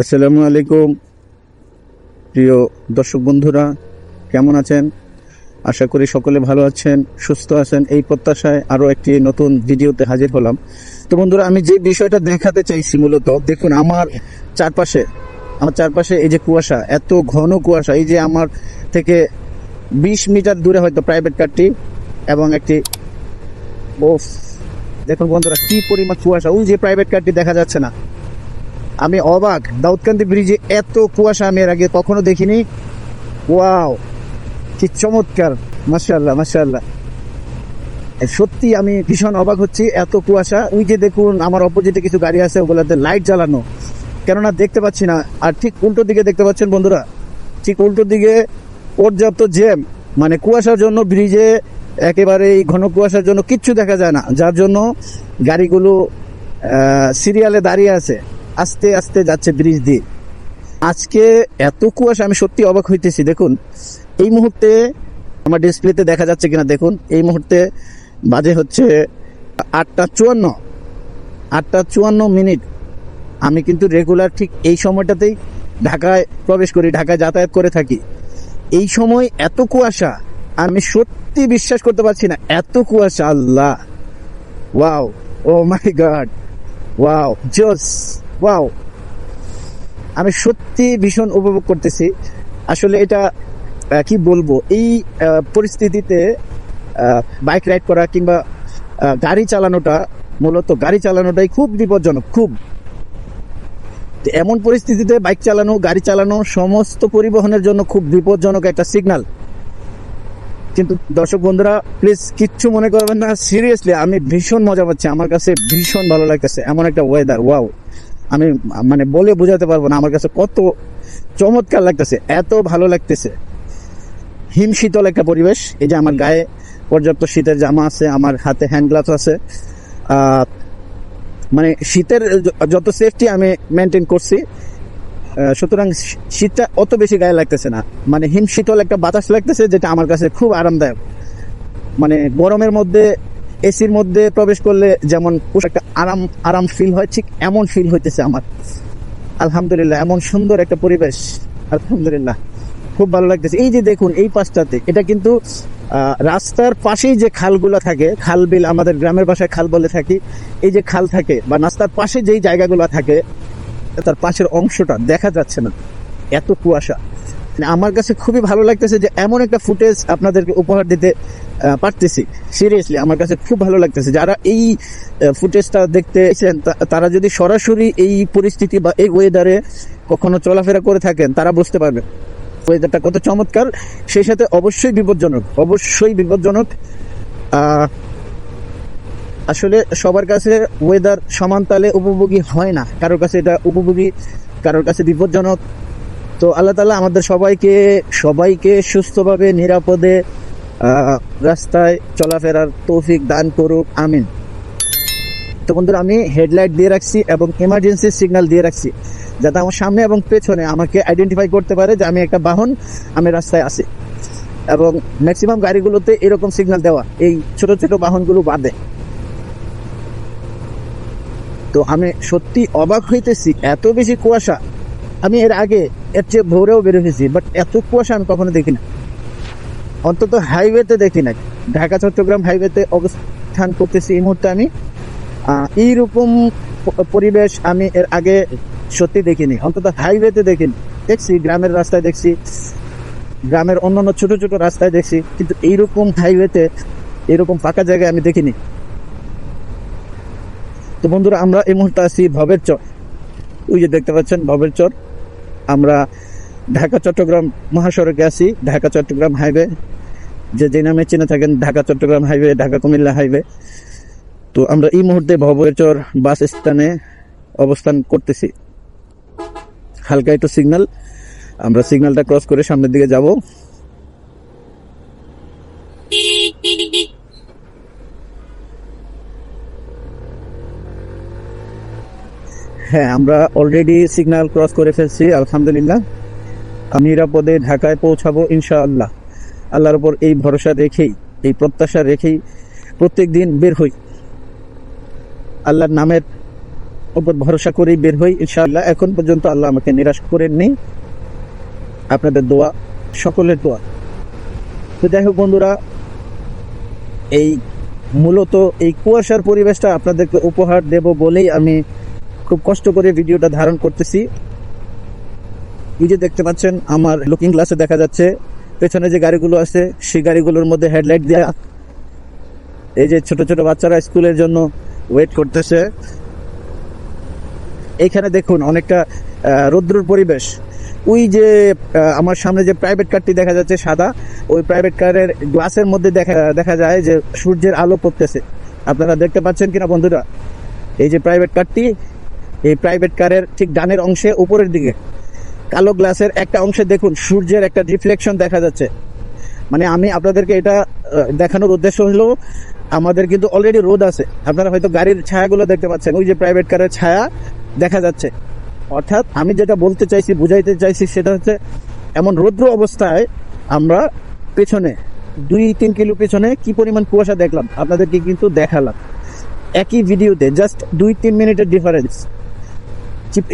আসসালামু আলাইকুম। প্রিয় দর্শক বন্ধুরা, কেমন আছেন? আশা করি সকলে ভালো আছেন, সুস্থ আছেন। এই প্রত্যাশায় আরও একটি নতুন ভিডিওতে হাজির হলাম। তো বন্ধুরা, আমি যে বিষয়টা দেখাতে চাইছি মূলত, দেখুন আমার চারপাশে আমার চারপাশে এই যে কুয়াশা, এত ঘন কুয়াশা, এই যে আমার থেকে বিশ মিটার দূরে হয়তো প্রাইভেট কারটি এবং একটি, ওফ, দেখুন বন্ধুরা, কি পরিমাণ কুয়াশা, ওই যে প্রাইভেট কারটি দেখা যাচ্ছে না। আমি অবাক, দাউদকান্দি ব্রিজে এত কুয়াশা আমি এর আগে কখনো দেখিনি। ওয়াও, কি চমৎকার মাশাল্লাহ মাশাল্লাহ সত্যি আমি ভীষণ অবাক হচ্ছি, এত কুয়াশা। ওই যে দেখুন, আমার অপোজিটে কিছু গাড়ি আছে, ওগুলোতে লাইট জ্বালানো। কেননা দেখতে পাচ্ছি না, আর ঠিক উল্টো দিকে দেখতে পাচ্ছেন বন্ধুরা, ঠিক উল্টো দিকে পর্যাপ্ত জ্যাম। মানে কুয়াশার জন্য ব্রিজে একেবারে এই ঘন কুয়াশার জন্য কিচ্ছু দেখা যায় না। যার জন্য গাড়িগুলো সিরিয়ালে দাঁড়িয়ে আছে। আস্তে আস্তে যাচ্ছে ব্রিজ দিয়ে। আজকে এত কুয়াশা, আমি সত্যি অবাক হইতেছি, দেখুন। এই মুহূর্তে আমার ডিসপ্লেতে দেখা যাচ্ছে কিনা, দেখুন। এই মুহূর্তে বাজে হচ্ছে আটটা চুয়ান্ন। আটটা চুয়ান্ন মিনিট। আমি কিন্তু রেগুলার ঠিক এই সময়টাতেই ঢাকায় প্রবেশ করি, ঢাকায় যাতায়াত করে থাকি। এই সময় এত কুয়াশা, আমি সত্যি বিশ্বাস করতে পারছি না, এত কুয়াশা, আল্লাহ। Wow oh my god wow জোস ওয়াও আমি সত্যি ভীষণ উপভোগ করতেছি। আসলে এটা কি বলব? এই পরিস্থিতিতে বাইক রাইড করা কিংবা গাড়ি চালানোটা, মূলত গাড়ি চালানোটাই খুব বিপজ্জনক, খুব। এমন পরিস্থিতিতে বাইক চালানো, গাড়ি চালানো সমস্ত পরিবহনের জন্য খুব বিপজ্জনক একটা সিগন্যাল কিন্তু দর্শক বন্ধুরা প্লিজ কিচ্ছু মনে করবেন না। সিরিয়াসলি আমি ভীষণ মজা পাচ্ছি। আমার কাছে ভীষণ ভালো লাগতেছে। এমন একটা ওয়েদার ওয়াও আমি মানে বলে বোঝাতে পারব না আমার কাছে কত চমৎকার লাগতেছে এত ভালো লাগতেছে। হিম শীতল একটা পরিবেশ এই যে আমার গায়ে পর্যাপ্ত শীতের জামা আছে আমার হাতে হ্যান্ড গ্লাভস আছে। মানে শীতের যত সেফটি আমি মেনটেন করছি সুতরাং শীতটা অত বেশি গায়ে লাগতেছে না। মানে হিম শীতল একটা বাতাস লাগতেছে যেটা আমার কাছে খুব আরামদায়ক। মানে গরমের মধ্যে এসির মধ্যে প্রবেশ করলে যেমন একটা আরাম আরাম ফিল হয়, ঠিক এমন ফিল হইতেছে আমার। আলহামদুলিল্লাহ, এমন সুন্দর একটা পরিবেশ। আলহামদুলিল্লাহ, খুব ভালো লাগতেছে। এই যে দেখুন, এই পাশটাতে, এটা কিন্তু রাস্তার পাশেই যে খালগুলো থাকে, খাল বিল আমাদের গ্রামের ভাষায় খাল বলে থাকি, এই যে খাল থাকে, বা রাস্তার পাশে যেই জায়গাগুলো থাকে, তার পাশের অংশটা দেখা যাচ্ছে না। এত কুয়াশা। মানে আমার কাছে খুবই ভালো লাগতেছে যে এমন একটা ফুটেজ আপনাদেরকে উপহার দিতে পারতেছি। সিরিয়াসলি আমার কাছে খুব ভালো লাগতেছে। যারা এই ফুটেজটা দেখতে তারা যদি সরাসরি এই পরিস্থিতি বা এই ওয়েদারে কখনো চলাফেরা করে থাকেন, তারা বুঝতে পারবেন ওয়েদারটা কত চমৎকার। সেই সাথে অবশ্যই বিপজ্জনক অবশ্যই বিপজ্জনক। আসলে সবার কাছে ওয়েদার সমান তালে উপভোগী হয় না। কারোর কাছে এটা উপভোগী, কারোর কাছে বিপজ্জনক। তো আল্লাহ তালা আমাদের সবাইকে সবাইকে সুস্থভাবে, নিরাপদে রাস্তায় চলাফেরার তৌফিক দান করুক, আমিন। তো বন্ধুরা, আমি হেডলাইট দিয়ে রাখছি এবং এমার্জেন্সি সিগন্যাল দিয়ে রাখছি, যাতে আমার সামনে এবং পেছনে আমাকে আইডেন্টিফাই করতে পারে যে আমি একটা বাহন, আমি রাস্তায় আসি এবং ম্যাক্সিমাম গাড়িগুলোতে এরকম সিগন্যাল দেওয়া, এই ছোট ছোট বাহনগুলো বাদে। তো আমি সত্যি অবাক হইতেছি, এত বেশি কুয়াশা। আমি এর আগে এর চেয়ে ভোরেও বের হয়েছি বাট এত কুয়াশা আমি কখনো দেখি না অন্তত হাইওয়েতে দেখি না ঢাকা, চট্টগ্রাম হাইওয়েতে অবস্থান করতেছি এই মুহূর্তে আমি। এইরকম পরিবেশ আমি এর আগে সত্যি দেখিনি। অন্তত হাইওয়েতে দেখিনি। দেখছি গ্রামের রাস্তায় দেখছি, গ্রামের অন্যান্য ছোট ছোট রাস্তায় দেখছি, কিন্তু এইরকম হাইওয়েতে এরকম ফাঁকা জায়গায় আমি দেখিনি। তো বন্ধুরা, আমরা এই মুহূর্তে আছি ভবের চর। ওই যে দেখতে পাচ্ছেন ভবের চর। আমরা ঢাকা, চট্টগ্রাম মহাসড়কে আছি। ঢাকা, চট্টগ্রাম হাইওয়ে। যে যে নামে চিনে থাকেন, ঢাকা, চট্টগ্রাম হাইওয়ে, ঢাকা, কুমিল্লা হাইওয়ে। তো আমরা এই মুহূর্তে ভবরেচর বাস স্থানে অবস্থান করতেছি। হালকা একটু সিগনাল আমরা সিগনালটা ক্রস করে সামনের দিকে যাব। হ্যাঁ আমরা অলরেডি সিগনাল ক্রস করে ফেলছি, আলহামদুলিল্লাহ। নিরাপদে ঢাকায় পৌঁছাবো ইনশাআল্লাহ। আল্লাহর উপর এই ভরসা রেখেই, এই প্রত্যাশা রেখেই প্রত্যেক দিন বের হই। আল্লাহর নামের উপর ভরসা করেই বের হই ইনশাআল্লাহ। এখন পর্যন্ত আল্লাহ আমাকে নিরাশ করেননি। আপনাদের দোয়া, সকলের দোয়া। তো যাই হোক বন্ধুরা, এই মূলত এই কুয়াশার পরিবেশটা আপনাদেরকে উপহার দেব বলেই আমি খুব কষ্ট করে ভিডিওটা ধারণ করতেছি। এই যে দেখতে পাচ্ছেন, আমার লুকিং গ্লাসে দেখা যাচ্ছে, পেছনে যে গাড়িগুলো আছে, সেই গাড়িগুলোর মধ্যে হেডলাইট দেওয়া এই যে ছোট ছোট বাচ্চারা স্কুলের জন্য ওয়েট করতেছে। এইখানে দেখুন, অনেকটা রৌদ্রর পরিবেশ। ওই যে আমার সামনে যে প্রাইভেট কারটি দেখা যাচ্ছে সাদা, ওই প্রাইভেট কারের গ্লাসের মধ্যে দেখা দেখা যায় যে সূর্যের আলো পড়তেছে। আপনারা দেখতে পাচ্ছেন কিনা বন্ধুরা? এই যে প্রাইভেট কারটি এই প্রাইভেট কারের ঠিক ডানের অংশে উপরের দিকে। কালো গ্লাসের একটা অংশে দেখুন সূর্যের একটা রিফ্লেকশন দেখা যাচ্ছে। মানে আমি আপনাদেরকে এটা দেখানোর উদ্দেশ্য হলো, আমাদের কিন্তু অলরেডি রোদ আছে। আপনারা হয়তো গাড়ির ছায়াগুলো দেখতে পাচ্ছেন, ওই যে প্রাইভেট কারের ছায়া দেখা যাচ্ছে। অর্থাৎ আমি যেটা বলতে চাইছি, বুঝাইতে চাইছি সেটা হচ্ছে, এমন রৌদ্র অবস্থায় আমরা পেছনে, দুই তিন কিলো পেছনে কি পরিমাণ কুয়াশা দেখলাম, আপনাদেরকে কিন্তু দেখালাম। একই ভিডিওতে জাস্ট দুই তিন মিনিটের ডিফারেন্স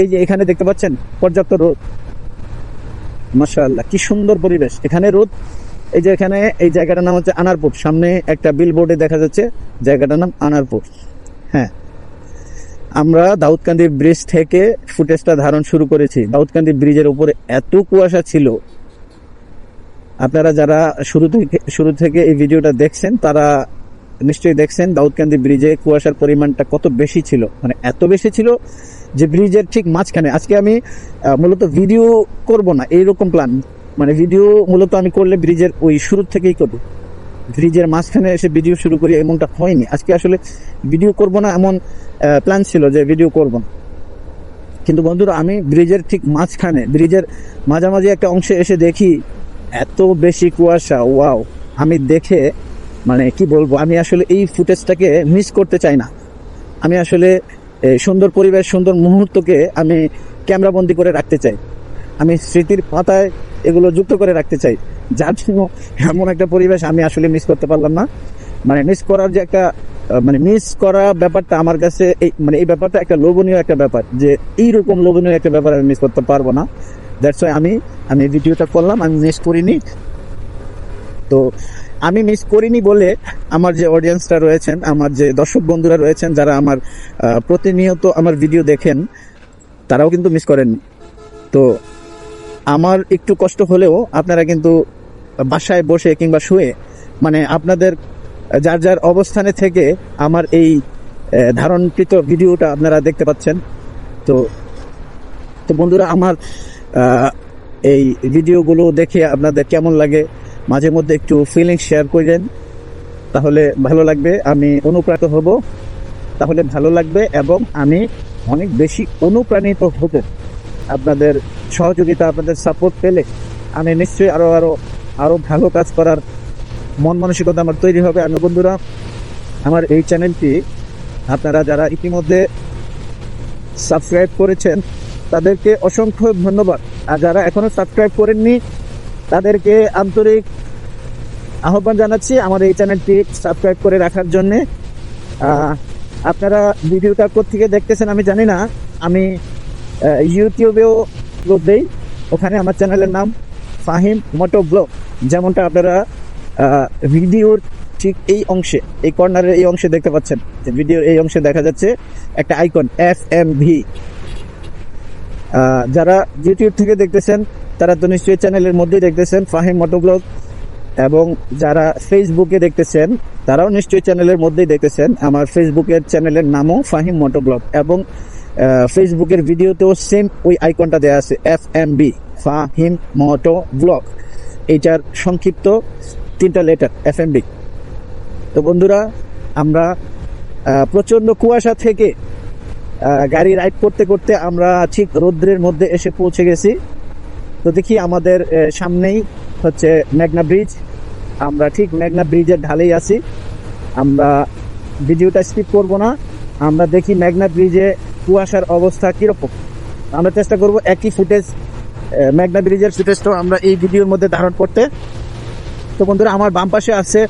এই যে এখানে দেখতে পাচ্ছেন, পর্যাপ্ত রোদ। মাশাআল্লাহ, কি সুন্দর পরিবেশ। এখানে রোদ, এই যে এখানে, এই জায়গাটার নাম হচ্ছে আনারপুর। সামনে একটা বিলবোর্ডে দেখা যাচ্ছে, জায়গাটার নাম আনারপুর। হ্যাঁ আমরা দাউদকান্দি ব্রিজ থেকে ফুটেজটা ধারণ শুরু করেছি। দাউদকান্দি ব্রিজের উপরে এত কুয়াশা ছিল। আপনারা যারা শুরু থেকে শুরু থেকে এই ভিডিওটা দেখছেন, তারা নিশ্চয়ই দেখছেন দাউদকান্দি ব্রিজে কুয়াশার পরিমাণটা কত বেশি ছিল। মানে এত বেশি ছিল যে ব্রিজের ঠিক মাঝখানে। আজকে আমি মূলত ভিডিও করব না, এইরকম প্ল্যান মানে ভিডিও মূলত আমি করলে ব্রিজের ওই শুরু থেকেই করব। ব্রিজের মাঝখানে এসে ভিডিও শুরু করি, এমনটা হয়নি। আজকে আসলে ভিডিও করব না, এমন প্ল্যান ছিল যে ভিডিও করব না। কিন্তু বন্ধুরা, আমি ব্রিজের ঠিক মাঝখানে, ব্রিজের মাঝামাঝি একটা অংশে এসে দেখি, এত বেশি কুয়াশা, ওয়াও। আমি দেখে মানে কি বলব, আমি আসলে এই ফুটেজটাকে মিস করতে চাই না। আমি আসলে সুন্দর পরিবেশ, সুন্দর মুহূর্তকে আমি ক্যামেরাবন্দি করে রাখতে চাই। আমি স্মৃতির পাতায় এগুলো যুক্ত করে রাখতে চাই। যার জন্য এমন একটা পরিবেশ আমি আসলে মিস করতে পারলাম না। মানে মিস করার যে একটা মানে মিস করা ব্যাপারটা আমার কাছে এই মানে এই ব্যাপারটা একটা লোভনীয় একটা ব্যাপার যে এইরকম লোভনীয় একটা ব্যাপার আমি মিস করতে পারব না। দ্যাটস ওয়াই আমি আমি ভিডিওটা করলাম, আমি মিস করিনি। তো আমি মিস করিনি বলে আমার যে অডিয়েন্সটা রয়েছেন, আমার যে দর্শক বন্ধুরা রয়েছেন, যারা আমার প্রতিনিয়ত আমার ভিডিও দেখেন, তারাও কিন্তু মিস করেননি। তো আমার একটু কষ্ট হলেও আপনারা কিন্তু বাসায় বসে কিংবা শুয়ে মানে আপনাদের যার যার অবস্থানে থেকে আমার এই ধারণকৃত ভিডিওটা আপনারা দেখতে পাচ্ছেন। তো তো বন্ধুরা আমার এই ভিডিওগুলো দেখে আপনাদের কেমন লাগে? মাঝে মধ্যে একটু ফিলিংস শেয়ার করবেন তাহলে ভালো লাগবে, আমি অনুপ্রাণিত হব। তাহলে ভালো লাগবে এবং আমি অনেক বেশি অনুপ্রাণিত হব। আপনাদের সহযোগিতা, আপনাদের সাপোর্ট পেলে আমি নিশ্চয়ই আরও আরও আরও ভালো কাজ করার মন মানসিকতা আমার তৈরি হবে। আমি বন্ধুরা, আমার এই চ্যানেলটি আপনারা যারা ইতিমধ্যে সাবস্ক্রাইব করেছেন, তাদেরকে অসংখ্য ধন্যবাদ। আর যারা এখনও সাবস্ক্রাইব করেননি তাদেরকে আন্তরিক আহ্বান জানাচ্ছি আমার এই চ্যানেলটি সাবস্ক্রাইব করে রাখার জন্যে। আপনারা ভিডিওটা থেকে দেখতেছেন আমি জানি না। আমি ইউটিউবেও আপলোড দেই। ওখানে আমার চ্যানেলের নাম ফাহিম মোটো ব্লগ। যেমনটা আপনারা ভিডিওর ঠিক এই অংশে, এই কর্নারের এই অংশে দেখতে পাচ্ছেন। ভিডিওর এই অংশে দেখা যাচ্ছে একটা আইকন, এফ এম ভি। যারা ইউটিউব থেকে দেখতেছেন, তারা তো নিশ্চয়ই চ্যানেলের মধ্যেই দেখতেছেন, ফাহিম মোটো ব্লগ এবং যারা ফেসবুকে দেখতেছেন, তারাও নিশ্চয়ই চ্যানেলের মধ্যেই দেখতেছেন। আমার ফেসবুকের চ্যানেলের নামও ফাহিম মোটো ব্লগ এবং ফেসবুকের ভিডিওতেও সেম ওই আইকনটা দেওয়া আছে F M B Fahim moto blog এইটার সংক্ষিপ্ত তিনটা লেটার এফ এম বি তো বন্ধুরা, আমরা প্রচণ্ড কুয়াশা থেকে গাড়ি রাইড করতে করতে আমরা ঠিক রৌদ্রের মধ্যে এসে পৌঁছে গেছি। তো দেখি আমাদের সামনেই হচ্ছে মেঘনা ব্রিজ আমরা ঠিক মেঘনা ব্রিজের ঢালেই আছি। আমরা ভিডিওটা স্কিপ করব না। আমরা দেখি মেঘনা ব্রিজে কুয়াশার অবস্থা কীরকম। আমরা চেষ্টা করব একই ফুটেজ মেঘনা ব্রিজের ফুটেজটাও আমরা এই ভিডিওর মধ্যে ধারণ করতে। তো বন্ধুরা, আমার বাম পাশে আছে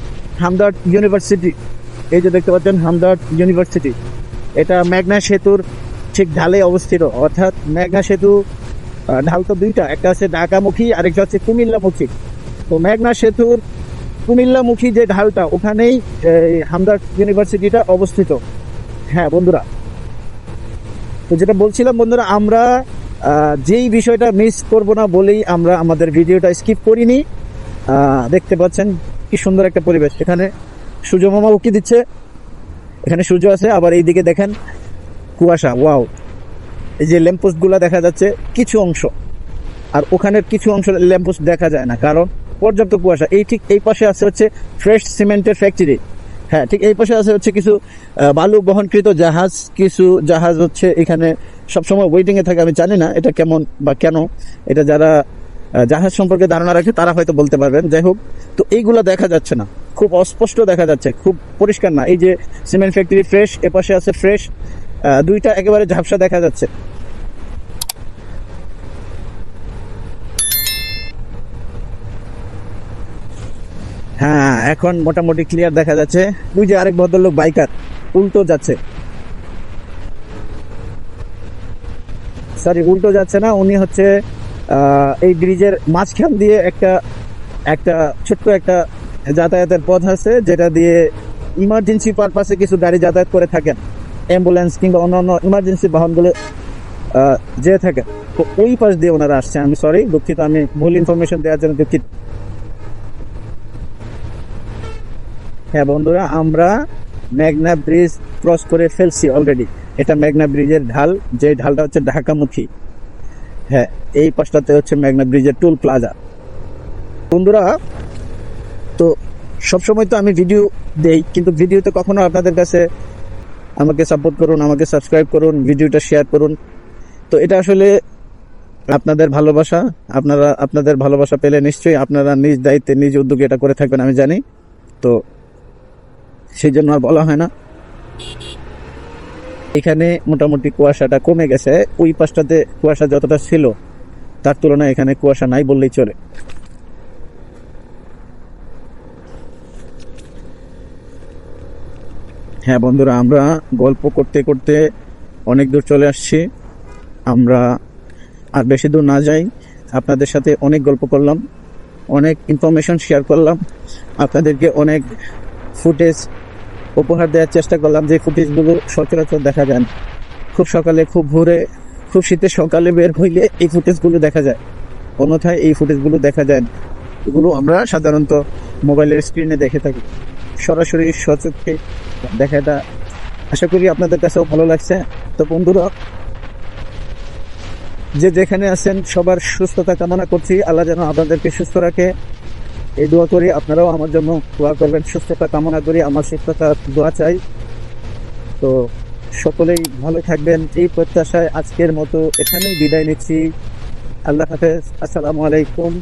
হামদার্ড ইউনিভার্সিটি। এই যে দেখতে পাচ্ছেন হামদার্ড ইউনিভার্সিটি। এটা মেঘনা সেতুর ঠিক ঢালে অবস্থিত। অর্থাৎ মেঘনা সেতু ঢাল তো দুইটা, একটা আছে ঢাকামুখী, আরেকটা হচ্ছে কুমিল্লামুখী। তো মেঘনা সেতুর কুমিল্লামুখী যে ঢালটা, ওখানেই হামদার ইউনিভার্সিটিটা অবস্থিত। হ্যাঁ বন্ধুরা। তো যেটা বলছিলাম বন্ধুরা, আমরা যেই বিষয়টা মিস করব না বলেই আমরা আমাদের ভিডিওটা স্কিপ করিনি। দেখতে পাচ্ছেন কি সুন্দর একটা পরিবেশ। এখানে সূর্য মামা উকি দিচ্ছে। এখানে সূর্য আছে, আবার এইদিকে দেখেন কুয়াশা, ওয়াও। এই যে ল্যাম্পোস্টগুলা দেখা যাচ্ছে কিছু অংশ। আর ওখানের কিছু অংশ ল্যাম্পোস্ট দেখা যায় না, কারণ পর্যাপ্ত কুয়াশা। এই ঠিক এই পাশে আছে হচ্ছে ফ্রেশ সিমেন্টের ফ্যাক্টরি। হ্যাঁ ঠিক এই পাশে আছে হচ্ছে কিছু বালু বহনকৃত জাহাজ, কিছু জাহাজ হচ্ছে এখানে সবসময় ওয়েটিং এ থাকে, আমি জানি না এটা কেমন বা কেন। এটা যারা জাহাজ সম্পর্কে ধারণা রাখে, তারা হয়তো বলতে পারবেন। যাই হোক, তো এইগুলা দেখা যাচ্ছে না। খুব অস্পষ্ট দেখা যাচ্ছে, খুব পরিষ্কার না। এই যে সিমেন্ট ফ্যাক্টরি ফ্রেশ, এপাশে আছে ফ্রেশ দুইটা একেবারে ঝাপসা দেখা যাচ্ছে। হ্যাঁ এখন মোটামুটি ক্লিয়ার দেখা যাচ্ছে। দুই যে আরেক ভদ্রলোক বাইকার উল্টো যাচ্ছে। সরি উল্টো যাচ্ছে না, উনি হচ্ছে এই ব্রিজের মাঝখান দিয়ে একটা একটা ছোট্ট একটা যাতায়াতের পথ আছে, যেটা দিয়ে ইমার্জেন্সি পারপাসে কিছু গাড়ি যাতায়াত করে থাকেন অ্যাম্বুলেন্স কিংবা অন্যান্য ইমার্জেন্সি বাহনগুলো যেয়ে থাকেন। তো ওই পাশ দিয়ে ওনারা আসছে, আমি সরি দুঃখিত, আমি ভুল ইনফরমেশন দেওয়ার জন্য দুঃখিত। হ্যাঁ বন্ধুরা, আমরা মেঘনা ব্রিজ ক্রস করে ফেলছি অলরেডি এটা মেঘনা ব্রিজের ঢাল যে ঢালটা হচ্ছে ঢাকামুখী। হ্যাঁ এই পাশটাতে হচ্ছে মেঘনা ব্রিজের টুল প্লাজা বন্ধুরা, তো সবসময় তো আমি ভিডিও দেই, কিন্তু ভিডিওতে কখনো আপনাদের কাছে আমাকে সাপোর্ট করুন, আমাকে সাবস্ক্রাইব করুন ভিডিওটা শেয়ার করুন। তো এটা আসলে আপনাদের ভালোবাসা, আপনারা, আপনাদের ভালোবাসা পেলে নিশ্চয়ই আপনারা নিজ দায়িত্বে, নিজ উদ্যোগে এটা করে থাকবেন, আমি জানি। তো সেই জন্য আর বলা হয় না। এখানে মোটামুটি কুয়াশাটা কমে গেছে। ওই পাশটাতে কুয়াশা যতটা ছিল, তার তুলনায় এখানে কুয়াশা নাই বললেই চলে। হ্যাঁ বন্ধুরা, আমরা গল্প করতে করতে অনেক দূর চলে আসছি। আমরা আর বেশি দূর না যাই। আপনাদের সাথে অনেক গল্প করলাম, অনেক ইনফরমেশন শেয়ার করলাম। আপনাদেরকে অনেক ফুটেজ উপহার দেওয়ার চেষ্টা করলাম যে ফুটেজগুলো সচরাচর দেখা যায় খুব সকালে, খুব ভোরে, খুব শীতের সকালে বের হইলে এই ফুটেজগুলো দেখা যায়। অন্যথায় এই ফুটেজগুলো দেখা যায় এগুলো আমরা সাধারণত মোবাইলের স্ক্রিনে দেখে থাকি। সরাসরি সচক্ষে দেখাটা আশা করি আপনাদের কাছেও ভালো লাগছে। তো বন্ধুরা, যে যেখানে আছেন, সবার সুস্থতা কামনা করছি। আল্লাহ যেন আপনাদেরকে সুস্থ রাখে। এই দোয়া করি আপনারাও আমার জন্য দোয়া করবেন, সুস্থতা কামনা করি, আমার সুস্থতা দোয়া চাই। তো সকলেই ভালো থাকবেন, এই প্রত্যাশায় আজকের মতো এখানেই বিদায় নিচ্ছি। আল্লাহ হাফেজ, আসসালামু আলাইকুম।